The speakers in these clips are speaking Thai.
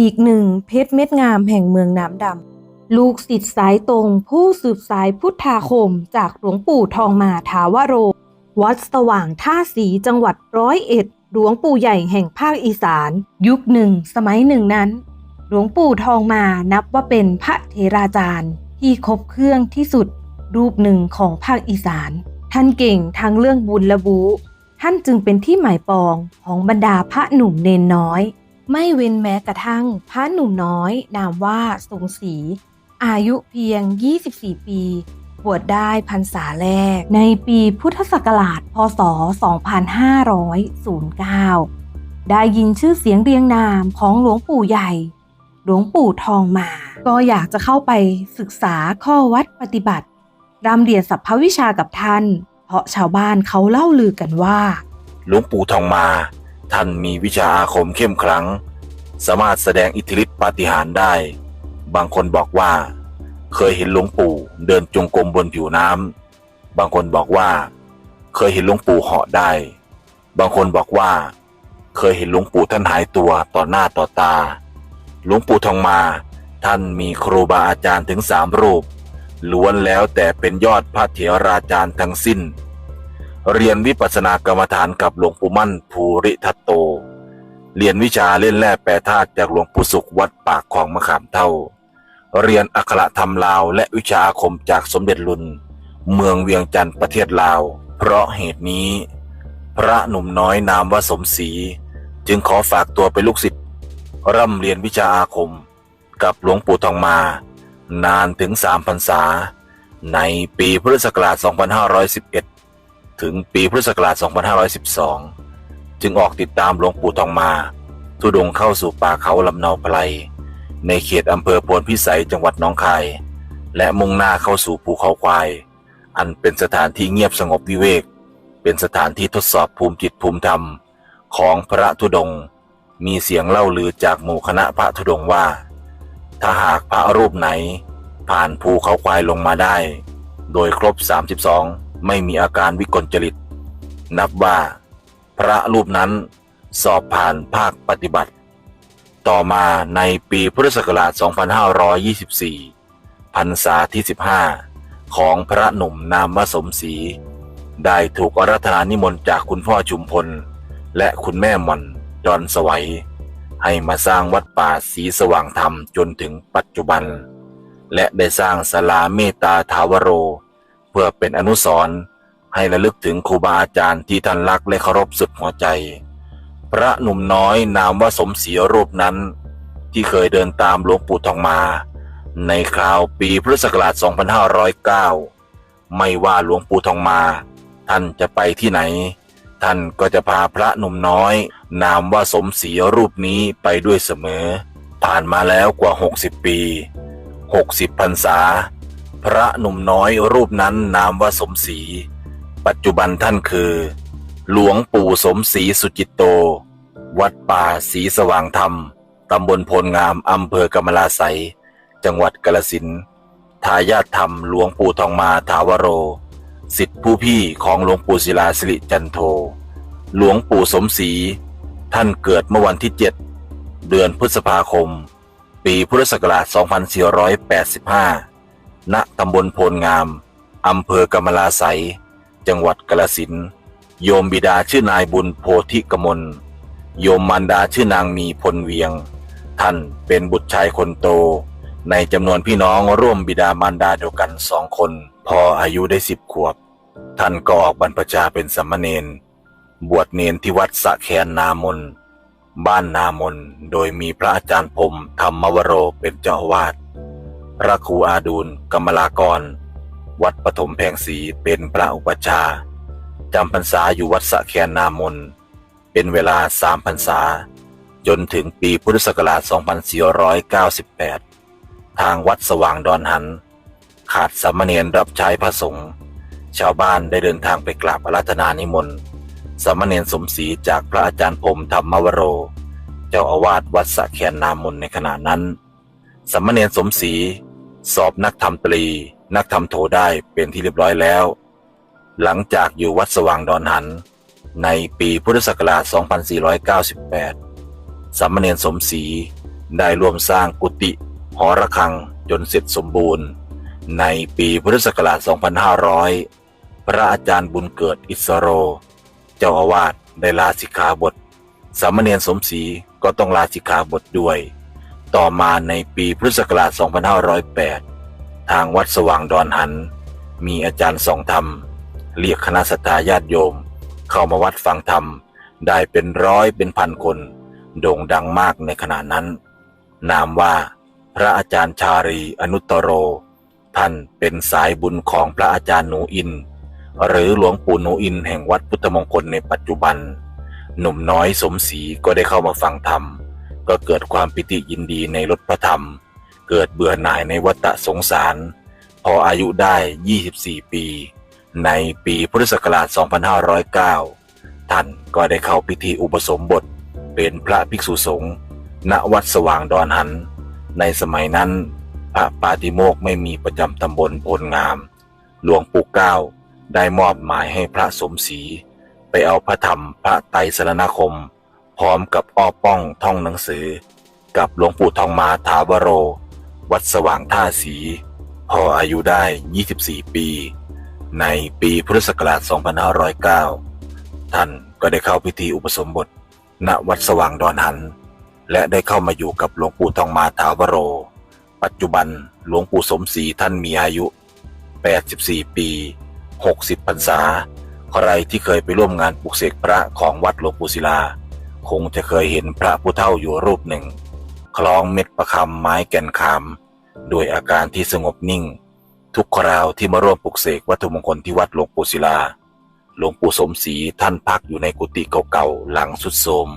อีกหนึ่งเพชรเม็ดงามแห่งเมืองน้ำดำ ลูกศิษย์สายตรงผู้สืบสายพุทธาคมจากหลวงปู่ทองมาถาวโร วัดสว่างท่าสีจังหวัดร้อยเอ็ดหลวงปู่ใหญ่แห่งภาคอีสาน ยุคหนึ่งสมัยหนึ่งนั้น หลวงปู่ทองมานับว่าเป็นพระเทราจารย์ ที่ครบเครื่องที่สุด รูปหนึ่งของภาคอีสาน ท่านเก่งทั้งเรื่องบุญละบูท่านจึงเป็นที่หมายปองของบรรดาพระหนุ่มเนนน้อย ไม่เว้นแม้กระทั่งพระหนุ่มน้อยนามว่าสงศรีอายุเพียง 24 ปี บวชได้พรรษาแรก ในปีพุทธศักราช พศ 2509 ได้ยินชื่อเสียงเรียงนามของหลวงปู่ใหญ่ หลวงปู่ทองมา ก็อยากจะเข้าไปศึกษาข้อวัดปฏิบัติรำเรียนสัพพวิชากับท่าน เพราะชาวบ้านเขาเล่าลือกันว่า หลวงปู่ทองมา ท่านมีวิชาอาคมเข้มขลัง สามารถแสดงอิทธิฤทธิปาฏิหาริย์ได้ บางคนบอกว่า เคยเห็นหลวงปู่เดินจงกรมบนผิวน้ำบางคนบอกว่า เคยเห็นหลวงปู่เหาะได้ บางคนบอกว่า เคยเห็นหลวงปู่ท่านหายตัวต่อหน้าต่อตา หลวงปู่ทองมาท่านมีครูบาอาจารย์ถึงสามรูปล้วนแล้วแต่เป็นยอดพระเถราจารย์ทั้งสิ้น เรียนวิปัสสนากรรมฐานกับหลวงปู่มั่นภูริทัตโต เรียนวิชาเล่นแร่แปรธาตุจากหลวงปู่สุขวัดปากของมะขามเท่า เรียนอักขระธรรมลาวและวิชาอาคมจากสมเด็จลุน เมืองเวียงจันทร์ประเทศลาว เพราะเหตุนี้ พระหนุ่มน้อยนามว่าสมศรีจึงขอฝากตัวเป็นลูกศิษย์ร่ำเรียนวิชาอาคม กับหลวงปู่ทองมา นานถึงสามพรรษา ในปีพุทธศักราช 2511 ถึงปีพุทธศักราช 2512 จึงออกติดตามหลวงปู่ทองมาทุดงเข้าสู่ป่าเขาลำเนาไพรในเขตอำเภอโพนพิสัยจังหวัดหนองคาย และมุ่งหน้าเข้าสู่ภูเขาควาย อันเป็นสถานที่เงียบสงบวิเวก เป็นสถานที่ทดสอบภูมิจิตภูมิธรรมของพระธุดง มีเสียงเล่าลือจากหมู่คณะพระธุดงว่า ถ้าหากพระรูปไหน ผ่านภูเขาควายลงมาได้ โดยครบ 32 ไม่มีอาการวิกลจริต นับว่า พระรูปนั้นสอบผ่านภาคปฏิบัติ ต่อมาในปีพุทธศักราช 2524 พรรษาที่ 15 ของพระหนุ่มนามวสมศรีได้ถูกอารัธนานิมนต์จากคุณพ่อชุมพล และคุณแม่ม่อนดอนสวัย ให้มาสร้างวัดป่าศรีสว่างธรรมจนถึงปัจจุบัน และได้สร้างศาลาเมตตาถาวโร เพื่อเป็นอนุสรณ์ให้ระลึกถึงครูบาอาจารย์ที่ท่านรักและเคารพสุดหัวใจ พระหนุ่มน้อยนามว่าสมศรีรูปนั้น ที่เคยเดินตามหลวงปู่ทองมา ในคราวปีพุทธศักราช 2509 ไม่ว่าหลวงปู่ทองมา ท่านจะไปที่ไหน ท่านก็จะพาพระหนุ่มน้อย นามว่าสมศรีรูปนี้ไปด้วยเสมอ ผ่านมาแล้วกว่า 60 ปี 60พรรษา พระหนุ่มน้อยรูปนั้นนามว่าสมศรี ปัจจุบันท่านคือ หลวงปู่สมศรีสุจิตโต วัดป่าศรีสว่างธรรม ตำบลโพลงามอำเภอกำมะลาไสยจังหวัดกาลสินทายาทธรรมหลวงปู่ทองมาถาวโร สิทธิผู้พี่ของหลวงปู่ศิลาสิริจันโท หลวงปู่สมศรี ท่านเกิดเมื่อวันที่ 7 เดือนพฤษภาคม ปีพุทธศักราช 2485 ณตำบลโพลงาม อำเภอกำมะลาไสยจังหวัดกาลสินโยมบิดาชื่อนายบุญโพธิกมล โยมมารดาชื่อนางมีพลเวียง ท่านเป็นบุตรชายคนโต ในจำนวนพี่น้องร่วมบิดามารดาเดียวกันสองคน พออายุได้สิบขวบ ท่านก็ออกบรรพชาเป็นสามเณรบวชเนนที่วัดสะแคนนามน บ้านนามน โดยมีพระอาจารย์พรมธรรมวโรเป็นเจ้าวาส พระครูอาดูลกำมลากร วัดปฐมแพงศรีเป็นพระอุปชาจำพรรษาอยู่วัดสะแคนนามน เป็นเวลาสามพรรษา จนถึงปีพุทธศักราช 2498 ทางวัดสว่างดอนหัน ขาดสามเณรรับใช้พระสงฆ์ชาวบ้านได้เดินทางไปกราบอาราธนานิมนต์สามเณรสมศรีจากพระอาจารย์พรมธรรมวโร เจ้าอาวาสวัดสะแคนนามนในขณะนั้น สามเณรสมศรีสอบนักธรรมตรี นักธรรมโทได้เป็นที่เรียบร้อยแล้ว หลังจากอยู่วัดสว่างดอนหัน ในปีพุทธศักราช 2498สามเณรสมศรีได้ร่วมสร้างกุฏิหอระฆังจนเสร็จสมบูรณ์ ในปีพุทธศักราช 2500 พระอาจารย์บุญเกิดอิสโร เจ้าอาวาสได้ลาสิกขาบทสามเณรสมศรีก็ต้องลาสิกขาบทด้วย ต่อมาในปีพุทธศักราช 2508 ทางวัดสว่างดอนหัน มีอาจารย์สองธรรม เรียกคณะสัตยาญาติโยม เข้ามาวัดฟังธรรม ได้เป็นร้อยเป็นพันคน โด่งดังมากในขณะนั้น นามว่าพระอาจารย์ชารีอนุตตโร ท่านเป็นสายบุญของพระอาจารย์หนูอิน หรือหลวงปู่หนูอินแห่งวัดพุทธมงคลในปัจจุบัน หนุ่มน้อยสมศรีก็ได้เข้ามาฟังธรรม ก็เกิดความปิติยินดีในรถพระธรรม เกิดเบื่อหน่ายในวัฏสงสาร พออายุได้ 24 ปี ในปีพุทธศักราช 2509 ท่านก็ได้เข้าพิธีอุปสมบท เป็นพระภิกษุสงฆ์ณวัดสว่างดอนหัน ในสมัยนั้นพระปาติโมกไม่มีประจำตำบลพลงาม หลวงปู่เก้าได้มอบหมายให้พระสมศรีไปเอาพระธรรมพระไตรสรณคม พร้อมกับอ้อป้องท่องหนังสือ กับหลวงปู่ทองมาถาวโร วัดสว่างท่าสี พออายุได้ 24 ปี ในปีพุทธศักราช 2509 ท่านก็ได้เข้าพิธีอุปสมบท ณวัดสว่างดอนหัน และได้เข้ามาอยู่กับหลวงปู่ทองมาถาวโร ปัจจุบันหลวงปู่สมศรีท่านมีอายุ 84 ปี 60 พรรษา ใครที่เคยไปร่วมงานปลุกเสกพระของวัดหลวงปู่ศิลา คงจะเคยเห็นพระผู้เฒ่าอยู่รูปหนึ่ง คล้องเม็ดประคำไม้แก่นขามโดยอาการที่สงบนิ่ง ทุกคราวที่มาร่วมปลุกเสกวัตถุมงคลที่วัดหลวงปู่ศิลา หลวงปู่สมศรีท่านพักอยู่ในกุฏิเก่าๆหลังสุดโทม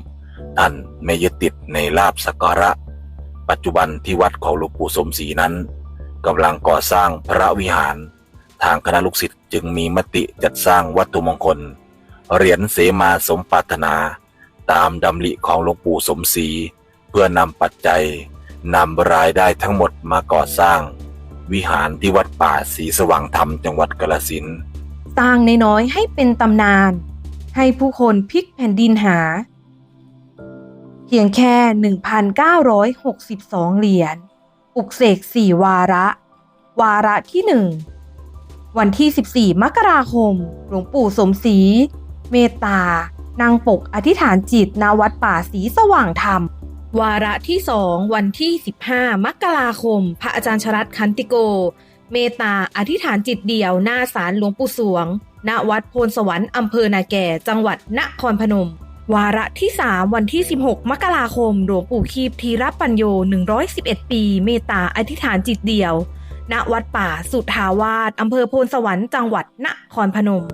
ท่านไม่ยึดติดในลาบสักการะ ปัจจุบันที่วัดของหลวงปู่สมศรีนั้นกำลังก่อสร้างพระวิหาร ทางคณะลูกศิษย์จึงมีมติจัดสร้างวัตถุมงคลเหรียญเสมาสมปรารถนา ตามดำริของหลวงปู่สมศรีเพื่อนำปัจจัยนำรายได้ทั้งหมดมาก่อสร้าง วิหารที่วัดป่าศรีสว่างธรรมจังหวัดกาฬสินธุ์สร้างนน้อยให้เป็นตำนาน ให้ผู้คนพลิกแผ่นดินหา เพียงแค่ 1,962 เหรียญปลุกเสก4วาระ วาระที่1วันที่ 14 มกราคม หลวงปู่สมศรีเมตตา นางปกอธิษฐานจิตณวัดป่าศรีสว่างธรรม วาระที่2วันที่ 15 มกราคม พระอาจารย์ชรัตคันติโก เมตตาอธิษฐานจิตเดียวหน้าศาลหลวงปู่สวง ณวัดโพนสวรรค์อำเภอนาแก่ จังหวัดนครพนม วาระที่ 3 วันที่ 16 มกราคม หลวงปู่คีบทีรปัญโย 111 ปี เมตตาอธิษฐานจิตเดียว ณวัดป่าสุทาวาสอำเภอโพนสวรรค์จังหวัดนครพนม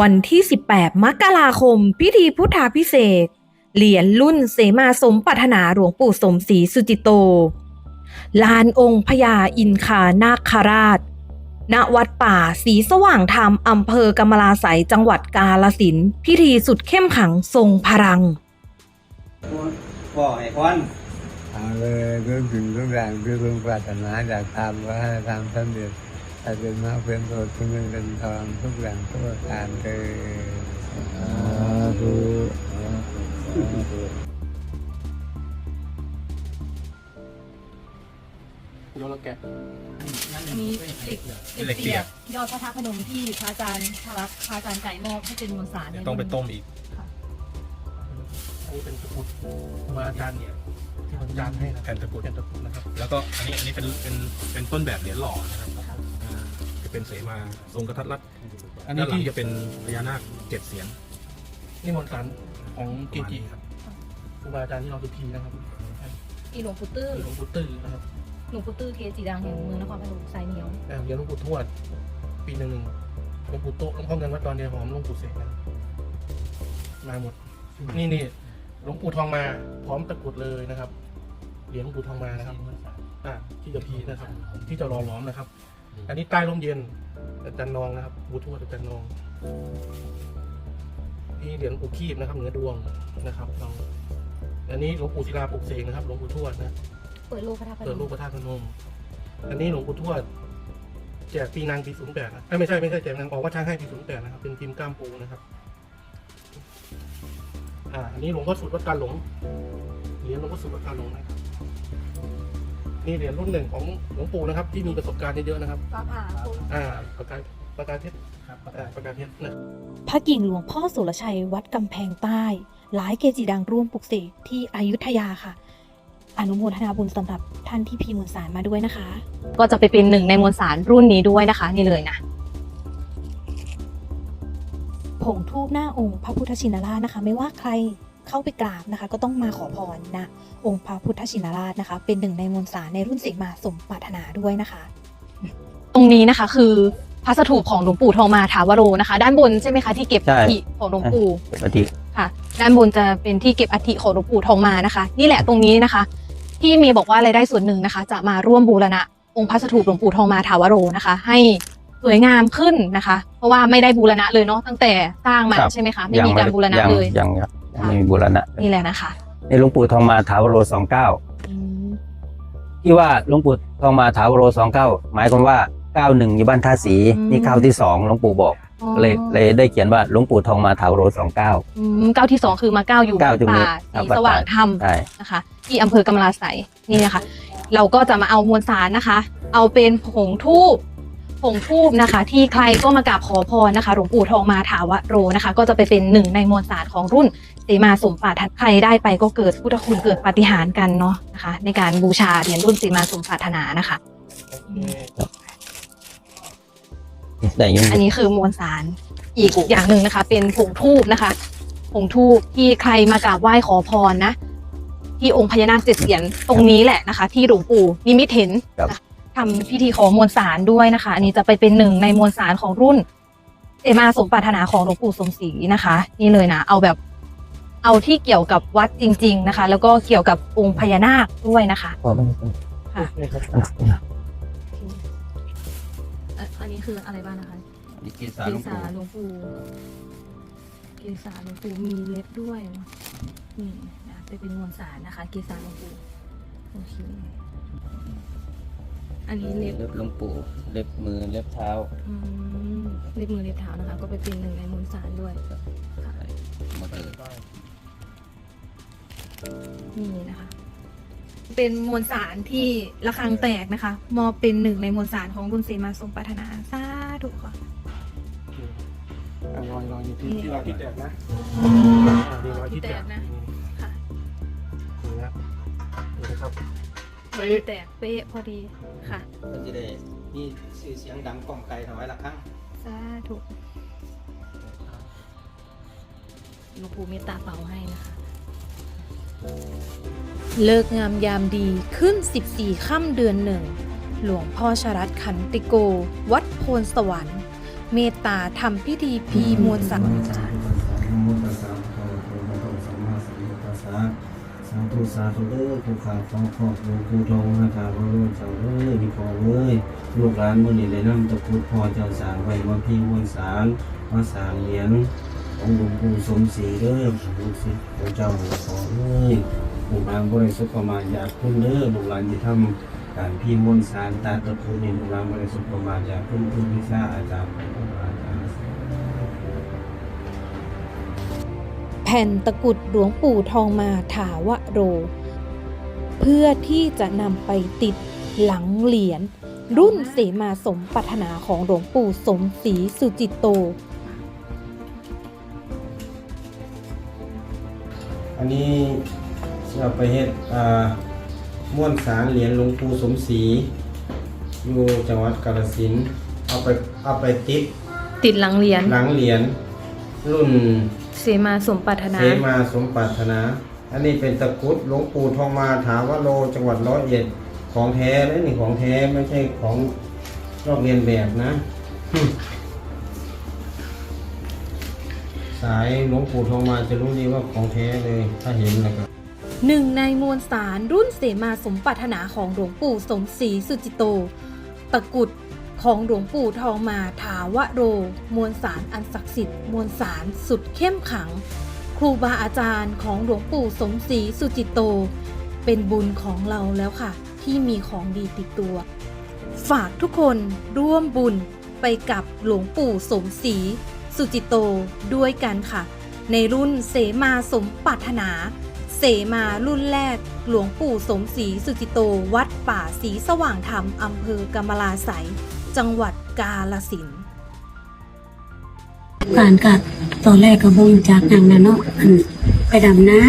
วันที่ 18 มกราคม พิธีพุทธาพิเศษกเหรียญรุ่นเสมาสมปรารถนาหลวงปู่สมศรีสุจิตโต ลานองค์พญาอินคานาคราช ณ วัดป่าศรีสว่างธรรมอำเภอกำมะลาไสยจังหวัดกาลสินธุ์พิธีสุดเข้มขังทรงพลังบอกให้พรเอาเลยทุกสิ่งทุกอย่างที่พึงปรารถนาอยากทำก็ให้ทำสำเร็จ ให้เป็นมากเป็นโทษเป็นเงินเป็นทองทุกอย่างทุกประการเกิดโยนแล้วแกะมีติดติดเปียกยอดพระธาตุพนมที่พระอาจารย์พระรักพระอาจารย์ไก่มอบให้เป็นมวลสารเดี๋ยวต้องไปต้มอีกค่ะอันนี้เป็นตะกรุดครูบาอาจารย์เนี่ยที่พระอาจารย์ให้นะแผ่นตะกรุดแผ่นตะกรุดนะครับ แล้วก็อันนี้อันนี้เป็นเป็นเป็นต้นแบบเหรียญหล่อนะครับอ่าจะ เป็นเสมาทรงกระทัดรัดอันนี้ที่ จะเป็นพญานาคเจ็ดเสียนนี่มนต์สารของเกจิครับครูบาอาจารย์ที่เราดูพีนะครับมีหลวงปู่ตื้อหลวงปู่ตื้อนะครับหลวงปู่ตื้อเกจิดังแห่งเมืองนครพนมสายเหนียวอ่าเหรียญหลวงปู่ทวด ปีหนึ่งหนึ่งหลวงปู่โตะหลวงพ่อเงินวัดดอนเดียหอมหลวงปู่เสกนะมาหมด นี่นี่หลวงปู่ทองมา พร้อมตะกรุดเลยนะครับเหรียญหลวงปู่ทองมานะครับ อ่าที่จะพีนะครับ ที่จะรอล้อมนะครับ อันนี้ใต้ร่มเย็นอาจารย์นองนะครับบูทวดอาจารย์นองนี่เหรียญหลวงปู่คีบนะครับเหนือดวงนะครับลองอันนี้หลวงปู่ศิลาปลุกเสกนะครับหลวงปู่ทวดนะเปิดโลกพระธาตุพนเปิดมรูปพระธาตุพนม อันนี้หลวงปู่ทวดแจกปีนางปีศูนย์แปดนะเอ้ยไม่ใช่ไม่ใช่แจกนางออกว่าช้างให้ปีศูนย์แปดนะครับเป็นพิมพ์กล้ามปูนะครับ อ่าอันนี้หลวงพ่อสุดวัดการหลงเหรียญหลวงพ่อสุดวัดการหลงนะครับ นี่เหรียญรุ่นหนึ่งของหลวงปู่นะครับ ที่มีประสบการณ์เยอะๆนะครับฟ้าผ่าคงอ่าประการประการเพชรครับอ่าประการเพชรนะพระกิ่งหลวงพ่อสุรชัยวัดกำแพงใต้ หลายเกจิดังร่วมปลุกเสกที่อยุธยาค่ะ อนุโมทนาบุญสำหรับท่านที่พิมพ์มวลสารมาด้วยนะคะ ก็จะไปเป็นหนึ่งในมวลสารรุ่นนี้ด้วยนะคะ นี่เลยนะผงทูบหน้าองค์พระพุทธชินราชนะคะ ไม่ว่าใคร เข้าไปกราบนะคะ ก็ต้องมาขอพรนะองค์พระพุทธชินราชนะคะ เป็นหนึ่งในมวลสารในรุ่นเสกมาสมปรารถนาด้วยนะคะ ตรงนี้นะคะคือพระสถูปของหลวงปู่ทองมาถาวโรนะคะ ด้านบนใช่ไหมคะที่เก็บใช่อัฐิของหลวงปู่ปฏิค่ะ ด้านบนจะเป็นที่เก็บอัฐิของหลวงปู่ทองมานะคะ นี่แหละตรงนี้นะคะ ที่มีบอกว่ารายได้ส่วนหนึ่งนะคะ จะมาร่วมบูรณะองค์พระสถูปหลวงปู่ทองมาถาวโรนะคะ ให้สวยงามขึ้นนะคะ เพราะว่าไม่ได้บูรณะเลยเนาะตั้งแต่สร้างมาใช่ไหมคะไม่มีการบูรณะยังเลยยัง ยังยังไม่มีบูรณะนี่แหละนะคะในหลวงปู่ทองมาถาวโรสองเก้าที่ว่าหลวงปู่ทองมาถาวโรสองเก้าหมายความว่าเก้าหนึ่งอยู่บ้านท่าสีอืมนี่เก้าที่สองหลวงปู่บอกเลยเลยได้เขียนว่าหลวงปู่ทองมาถาวโรสองเก้าอืมเก้าที่สองคือมาเก้าอยู่เก้าตรงนี้ป่าครับสีสว่างธรรมใช่นะคะ ที่อำเภอกำลาไสยนี่นะคะ เราก็จะมาเอามวลสารนะคะ เอาเป็นผงทูบผงทูบนะคะ ที่ใครก็มากราบขอพรนะคะหลวงปู่ทองมาถาวโรนะคะ ก็จะไปเป็นหนึ่งในมวลสารของรุ่น เสมาสมปรารถนาใครได้ไปก็เกิดพุทธคุณเกิดปาฏิหาริย์กันเนาะนะคะ ในการบูชาเหรียญรุ่นเสมาสมปรารถนานะคะ ได้ยังอันนี้คือมวลสารอีกอย่างหนึ่งนะคะ เป็นผงทูบนะคะผงทูบที่ใครมากราบไหว้ขอพรนะ ที่องค์พญานาคเจ็ดเสียนตรงนี้แหละนะคะ ที่หลวงปู่นิมิตเห็นนะคะทำพิธีขอมวลสารด้วยนะคะ อันนี้จะไปเป็นหนึ่งในมวลสารของรุ่นเอมาสมปรารถนาของหลวงปู่สมศรีนะคะ นี่เลยนะเอาแบบ เอาที่เกี่ยวกับวัดจริง ๆนะคะ แล้วก็เกี่ยวกับองค์พญานาคด้วยนะคะพอไหมค่ะ อันนี้คืออะไรบ้างนะคะนี่กีสาเกหลวงษาปู่หลวงปู่เกษาหลวงปู่มีเล็บด้วยเนอะนี่นะไปเป็นมวลสารนะคะเกษาหลวงปู่โอเคอันนี้เล็บเล็บหลวงปู่เล็บมือเล็บเท้าอืมเล็บมือเล็บเท้านะคะ ก็ไปเป็นหนึ่งในมวลสารด้วย นี่นะคะ เป็นมวลสารที่ระฆังแตกนะคะ มอบเป็นหนึ่งในมวลสารของบุญเสมาทรงปรารถนาสาธุค่ะอ่ารอยรอยอยู่ที่ที่รอยที่แตกนะอ่านี่รอยที่แตกที่แตกนะค่ะนี่นะนี่นะครับเป๊ะแตกเป๊ะพอดีค่ะก็จะได้มีชื่อเสียงดังก้องไกลถวายละครั้งสาธุหลวงปู่เมตตาเป่าให้นะคะ เลิกงามยามดีขึ้น 14 ค่ำเดือนหนึ่ง หลวงพ่อชรัตขันติโก วัดโพนสวรรค์ เมตตาทำพิธีพีมวลสังสาธุสาธุเด้อผู้ขาของครอบครัวผู้ทองนะครับพระรุ่เจ้าเอ้ยมีพอเอ้ยลูกหลานมื้อนี้ได้นำตะกรุดพ่อเจ้าสางไว้มาพิมพ์มวลสารมาสางเหรียญ ของหลวงปู่สมศรีเด้อลูกศิษย์ของเจ้าขอเอ้ยลูกหลานบ่ได้สุขประมาทอยากคุณเด้อลูกหลานที่ทำการพิมพ์มวลสารตาตะกรุนี่ลูกหลานบ่ได้สุขประมาทอยากคุณคุณวิชาอาจารย์ขอาจารย์แผ่นตะกุดหลวงปู่ทองมาถาวโร เพื่อที่จะนำไปติดหลังเหรียญรุ่นเสมาสมปรารถนาของหลวงปู่สมศรีสุจิตโต อันนี้จะเอาไปเฮ็ดอ่าม้วนสารเหรียญหลวงปู่สมศรีอยู่จังหวัดกาฬสินธุ์เอาไปเอาไปติดติดหลังเหรียญหลังเหรียญรุ่นเสมาสมปรารถนา เสมาสมปรารถนา อันนี้เป็นตะกรุดหลวงปู่ทองมาถาวโรจังหวัดร้อยเอ็ดของแท้เลยนี่ของแท้ไม่ใช่ของลอกเรียนแบบนะ สายหลวงปู่ทองมาจะรู้ดีว่าของแท้เลยถ้าเห็นนะครับหนึ่งในมวลสารรุ่นเสมาสมปรารถนาของหลวงปู่สมศรีสุจิตโต ตะกุดของหลวงปู่ทองมาถาวโร มวลสารอันศักดิ์สิทธิ์มวลสารสุดเข้มขัง ครูบาอาจารย์ของหลวงปู่สมศรีสุจิตโต เป็นบุญของเราแล้วค่ะ ที่มีของดีติดตัว ฝากทุกคนร่วมบุญไปกับหลวงปู่สมศรี สุจิตโตด้วยกันค่ะ ในรุ่นเสมาสมปรารถนา เสมารุ่นแรก หลวงปู่สมศรีสุจิโต วัดป่าศรีสว่างธรรมอำเภอกำมะลาไสยจังหวัดกาลสินการกับตอนแรกก็บ่รู้จักหยังนะเนาะอันไปดำน้า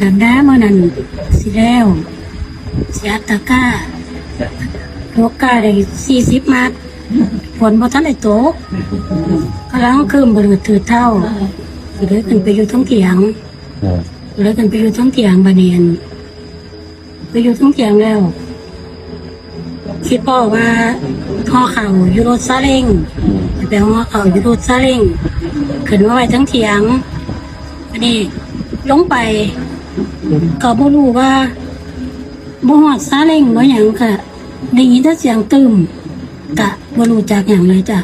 ดำน้าเมื่อนั้นสิแล้วเสียตะก้าโลกาได้สี่สิบมัด ฝนบ่ทันได้ตกกำลังคืมบริถือเท่าเลยขึ้นไปอยู่ท้องเถียงเลยขึ้นไปอยู่ท้องเถียงบาเนียนไปอยู่ท้องเถียงแล้วคิดพ่อว่าพ่อเข่าอยู่รถซาเล้งแปลว่าเขาอยู่รถซาเล้งขึ้นมาไว้ทั้งเถียงอันนี้ลงไป ก็บ่รู้ว่าบ่ฮอดซาเล้งบ่หยังก็ได้ยินแต่เสียงตึม กะบ่รู้จักหยังเลยจ้ะ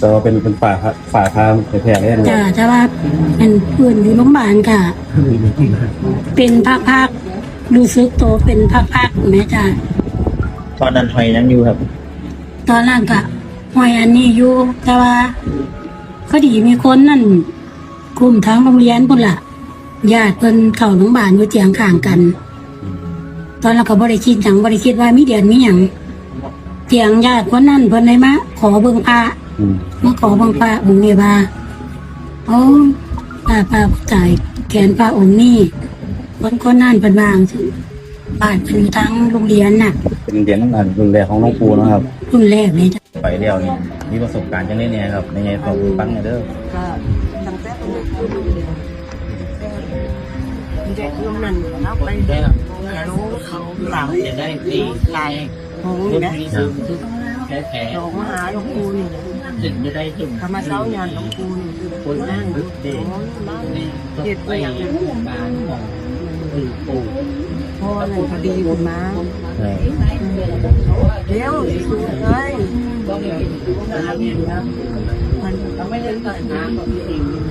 จะว่าเป็นเป็นฝ่ายฝ่ายพาแผลๆได้ยังไงจ้ะแต่ว่าเป็นเพื่อนอยู่โรงพยาบาลค่ะ เป็นพักๆรู้สึกโตวเป็นพักๆแม่จ้ะตอนนั้นหอยยังอยู่ครับ ตอนแรกก็หอยอันนี้อยู่แต่ว่าพอดีมีคนนั่นกลุ่มทางโรงเรียนพุ่นล่ะญาติเพิ่นเข้าโรงพยาบาลอยู่เตียงข้างกัน ตอนแรกก็บ่ได้คิดหยังบ่ได้คิดว่ามีเดือนมีหยัง เตียงญาติคนนั้นเพิ่นเลยมาขอเบิ่งพระอืมมาขอเบิ่งพระองค์นี้ว่าโอ้ป้าป้าผู้ตายแขนพระองค์นี้คนคนนั้นเพิ่นวาจังซี่บ้านเพิ่นอยู่ทางโรงเรียนน่ะเป็นเหรียญอันรุนแรงของหลวงปู่นะครับ รุ่นแรกเลยจ้ะ ไปเดียวนี่มีประสบการณ์จังได้เนี่ยครับในไงฟังฟังหน่อยเด้อ ก็ตั้งแต่ตรงนั้นเด็กรุ่นนั้นเราไปรู้เขาหลังจะได้ตีลาย หงนี่นะหลวงมหาหลวงปู่นี่ธรรมเช้างานหลวงปู่นี่คนนั่งโอ้นั่งเด็ดไปอย่างบ้านของปู่พ่อเลยพอดีบุญมาเดี๋ยวเฮ้ยมันไม่ได้ตัดน้ำโทษ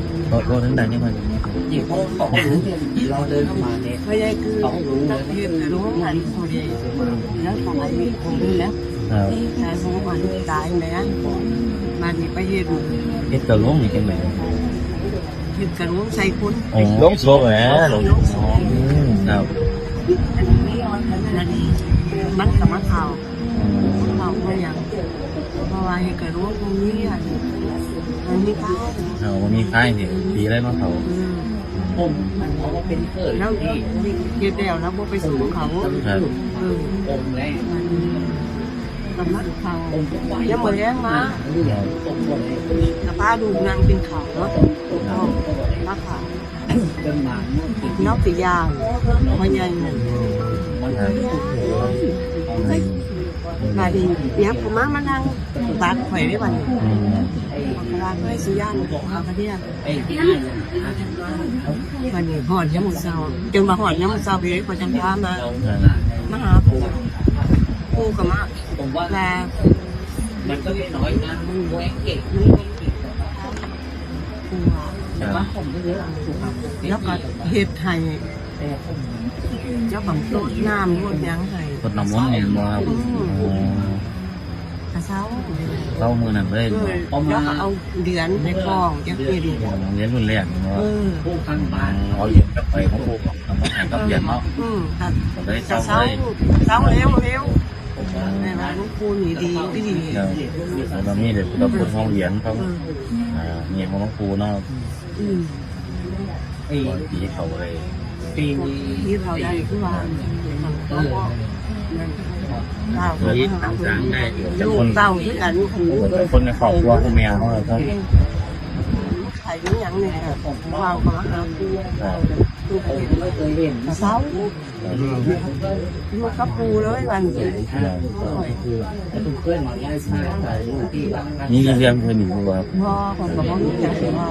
โทษทั้งดังนี่มันไม่ได้คือนักเรียนรู้งานพอดีแล้วของไอ้ผมนี่แล้วครับนายผมก่อนตายแม่มาดีไปเห็นเฮ็ดกระล้วงนี่จังได๋เห็นกระรู้ใส่คุณอ๋อลงโซแหมลงครับมันกับมะขาวเขาไม่ยังเพราะว่าเห็นกระรู้ตรงนี้อะมันมีข้า เอาบ่มีค่ายสิดีเลยมาเขาแล้วเย็นเดียวแล้วโบไปสู่เขาครับเออกับมะขาวยังเหมือนแรงมาสภาพดูนางเป็นขาวเนาะมะขาวนอกสียางมันยังมาดีเปียกผมมามานั่งตัดไข่ได้วัน นี้อืมกำลังให้สีย่างเอากระเดียวันนี้หอดยามมื้อเช้าจนมาหอดยามมื้อเช้าไปเลยพอจังพามามาหาปู่ปู่กับมาแลมันก็น้อยนะมันเก่งมันปู่ครับแล้วก็เฮ็ดให้เจ้าของโต๊ะน้ำรดยังให้กดน้ำมันเนี่ยบ่ค รับอ๋อกระเช้าเข้ามือนั่นเลยเออแล้วก็เอาเหรียญในกล่องจะเป็นเรียนรุ่นแรกเนาะเออเอาเหรียญกลับไปของปู่ทำมาแข่งกับเหรียญเนาะอืมค่ะก็เลยกระเศร้าเช้าเลยเช้าเร็วเร็วในร้านลูกคูนี่ดีดีเดี๋ยวเรามีเด็กเราพูดห้องเหรียญเขาเอออ่าเนี่ยของหลวงปู่เนาะอืมตอนปีเขาเลยที่เราได้คือว่าแล้วก็ เต้าเฮ้ยสร้างได้ลูกเต้าด้วยกันจากคนในครอบครัวของแมวเขาครับไข่ยังยังเนี่ยว่างก็มาหาปูปูเห็นเช้าอยู่กับปูเลยวันนี้นี่เรื่องเพื่อนอยู่ครับพ่อของกับพ่อนี่อยากเห็นเรา